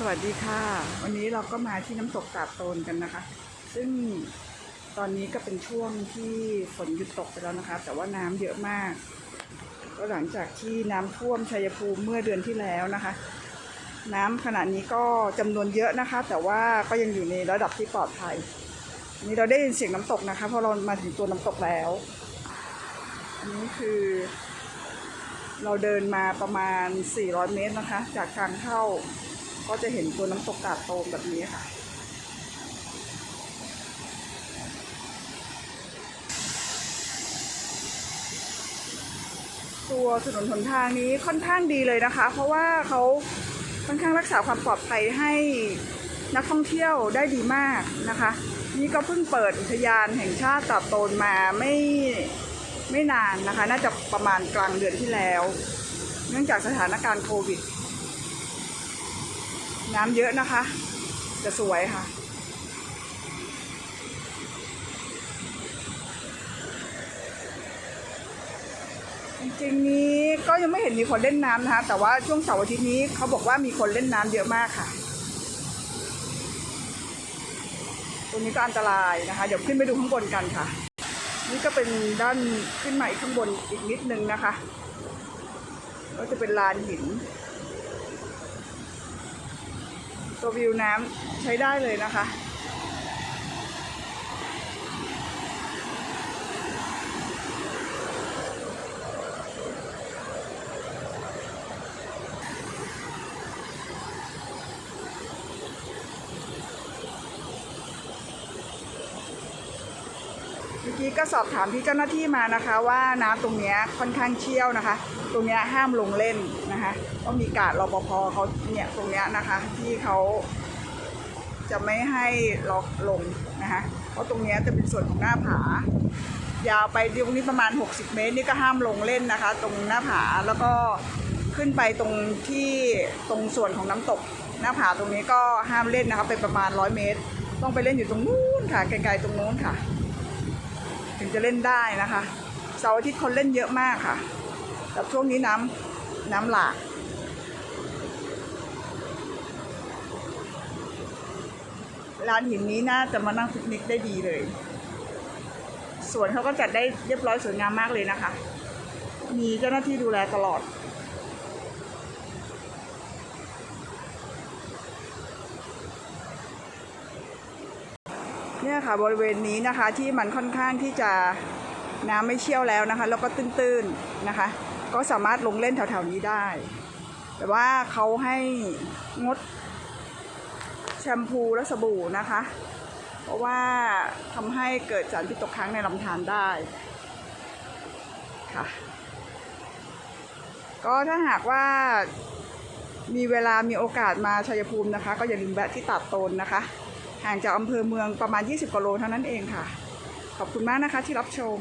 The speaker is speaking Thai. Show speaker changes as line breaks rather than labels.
สวัสดีค่ะ วันนี้เราก็มาที่น้ำตกตาดโตนกันนะคะ ซึ่งตอนนี้ก็เป็นช่วงที่ฝนหยุดตกไปแล้วนะคะ แต่ว่าน้ำเยอะมากก็หลังจากที่น้ำท่วมชัยภูมิเมื่อเดือนที่แล้วนะคะ น้ำขณะนี้ก็จำนวนเยอะนะคะ แต่ว่าก็ยังอยู่ในระดับที่ปลอดภัยนนี่เราได้ยินเสียงน้ำตกนะคะเพราะเรามาถึงตัวน้ำตกแล้ว อันนี้คือเราเดินมาประมาณ 400 เมตรนะคะ จากทางเข้า ก็จะเห็นตัวน้ำตกกาดโตมแบบนี้ค่ะ ตัวถนนหนทางนี้ค่อนข้างดีเลยนะคะ เพราะว่าเขาค่อนข้างรักษาความปลอดภัยให้นักท่องเที่ยวได้ดีมากนะคะ นี่ก็เพิ่งเปิดอุทยานแห่งชาติตาโตนมาไม่ไม่นานนะคะ น่าจะประมาณกลางเดือนที่แล้ว เนื่องจากสถานการณ์โควิด น้ำเยอะนะคะ จะสวยค่ะ จริงๆนี้ก็ยังไม่เห็นมีคนเล่นน้ำนะคะ แต่ว่าช่วงเสาร์อาทิตย์นี้เขาบอกว่ามีคนเล่นน้ำเยอะมากค่ะตรงนี้ก็อันตรายนะคะ เดี๋ยวขึ้นไปดูข้างบนกันค่ะ นี่ก็เป็นด้านขึ้นมาอีกข้างบนอีกนิดนึงนะคะ ก็จะเป็นลานหิน ตัววิวน้ำใช้ได้เลยนะคะ กี้ก็สอบถามพี่เจ้าหน้าที่มานะคะ ว่าน้ำตรงเนี้ยค่อนข้างเชี่ยวนะคะ ตรงเนี้ยห้ามลงเล่นนะคะก็มีการรปภเขาเนี่ยตรงเนี้ยนะคะ ที่เขาจะไม่ให้ล็อกลงนะคะเพราะตรงเนี้ยจะเป็นส่วนของหน้าผา ยาวไปตรงนี้ประมาณ 60 เมตรนี่ก็ห้ามลงเล่นนะคะ ตรงหน้าผาแล้วก็ขึ้นไปตรงที่ตรงส่วนของน้ำตก หน้าผาตรงนี้ก็ห้ามเล่นนะคะเป็นประมาณ 100 เมตร ต้องไปเล่นอยู่ตรงนู้นค่ะไกลๆตรงนู้นค่ะ ถึงจะเล่นได้นะคะเสาร์อาทิตย์คนเล่นเยอะมากค่ะแต่ช่วงนี้น้ำน้ำหลากลานหินนี้น่าจะมานั่งปิกนิกได้ดีเลยสวนเขาก็จัดได้เรียบร้อยสวยงามมากเลยนะคะ มีเจ้าหน้าที่ดูแลตลอด เนี่ยค่ะบริเวณนี้นะคะที่มันค่อนข้างที่จะน้ำไม่เชี่ยวแล้วนะคะ แล้วก็ตื้นๆนะคะ ก็สามารถลงเล่นแถวๆนี้ได้ แต่ว่าเขาให้งดแชมพูและสบู่นะคะ เพราะว่าทำให้เกิดสารพิษตกค้างในลำธารได้ค่ะ ก็ถ้าหากว่ามีเวลามีโอกาสมาชัยภูมินะคะ ก็อย่าลืมแวะที่ตาดโตนนะคะ ห่างจากอำเภอเมืองประมาณ 20กิโลเท่านั้นเองค่ะ ขอบคุณมากนะคะที่รับชม